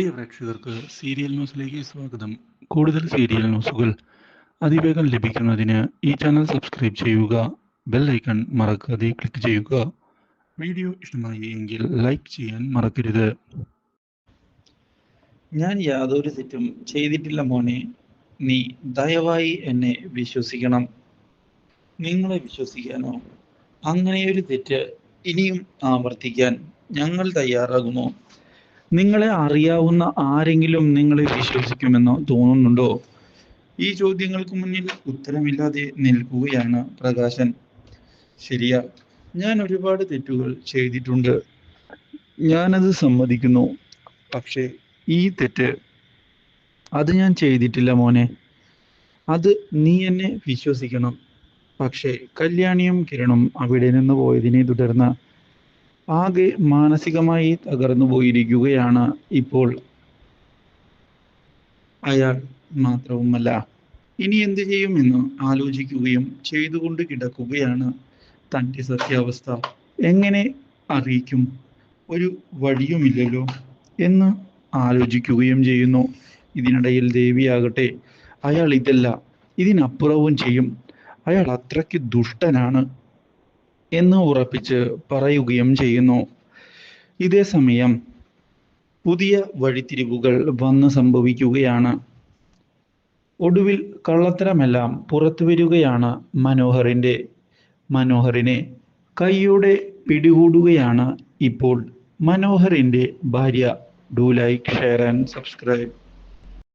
പ്രിയ പ്രേക്ഷകർക്ക് സീരിയൽ ന്യൂസിലേക്ക് സ്വാഗതം. കൂടുതൽ സീരിയൽ ന്യൂസുകൾ അതിവേഗം ലഭിക്കുന്നതിന് ഈ ചാനൽ സബ്സ്ക്രൈബ് ചെയ്യുക ബെൽ ഐക്കൺ മറക്കാതെ ക്ലിക്ക് ചെയ്യുക. വീഡിയോ ഇഷ്ടമായി എങ്കിൽ ലൈക്ക് ചെയ്യാൻ മറക്കരുത്. ഞാൻ യാതൊരു തെറ്റും ചെയ്തിട്ടില്ല മോനെ. നീ ദയവായി എന്നെ വിശ്വസിക്കണം. നിങ്ങളെ വിശ്വസിക്കാനോ അങ്ങനെയൊരു തെറ്റ് ഇനിയും ആവർത്തിക്കാൻ ഞങ്ങൾ തയ്യാറാകുമോ? നിങ്ങളെ അറിയാവുന്ന ആരെങ്കിലും നിങ്ങളെ വിശ്വസിക്കുമെന്ന് തോന്നുന്നുണ്ടോ? ഈ ചോദ്യങ്ങൾക്ക് മുന്നിൽ ഉത്തരമില്ലാതെ നിൽക്കുകയാണ് പ്രകാശൻ. ശരിയാ ഞാൻ ഒരുപാട് തെറ്റുകൾ ചെയ്തിട്ടുണ്ട്. ഞാനത് സമ്മതിക്കുന്നു. പക്ഷേ ഈ തെറ്റ് അത് ഞാൻ ചെയ്തിട്ടില്ല മോനെ. അത് നീ എന്നെ വിശ്വസിക്കണം. പക്ഷേ കല്യാണിയും കിരണും അവിടെ നിന്ന് പോയതിനെ തുടർന്ന് ആകെ മാനസികമായി തകർന്നു പോയിരിക്കുകയാണ് ഇപ്പോൾ അയാൾ മാത്രവുമല്ല. ഇനി എന്ത് ചെയ്യുമെന്ന് ആലോചിക്കുകയും ചെയ്തുകൊണ്ട് കിടക്കുകയാണ് തന്റെ സത്യാവസ്ഥ. എങ്ങനെ അറിയിക്കും? ഒരു വഴിയുമില്ലല്ലോ എന്ന് ആലോചിക്കുകയും ചെയ്യുന്നു. ഇതിനിടയിൽ ദേവിയാകട്ടെ അയാൾ ഇതല്ല ഇതിനപ്പുറവും ചെയ്യും. അയാൾ അത്രയ്ക്ക് ദുഷ്ടനാണ്. എന്ന് ഉറപ്പിച്ച് പറയുകയും ചെയ്യുന്നു. ഇതേ സമയം പുതിയ വഴിത്തിരിവുകൾ വന്ന് സംഭവിക്കുകയാണ്. ഒടുവിൽ കള്ളത്തരമെല്ലാം പുറത്തു വരികയാണ് മനോഹറിന്റെ. മനോഹറിനെ കൈയോടെ പിടികൂടുകയാണ് ഇപ്പോൾ മനോഹറിന്റെ ഭാര്യ. Do like share and subscribe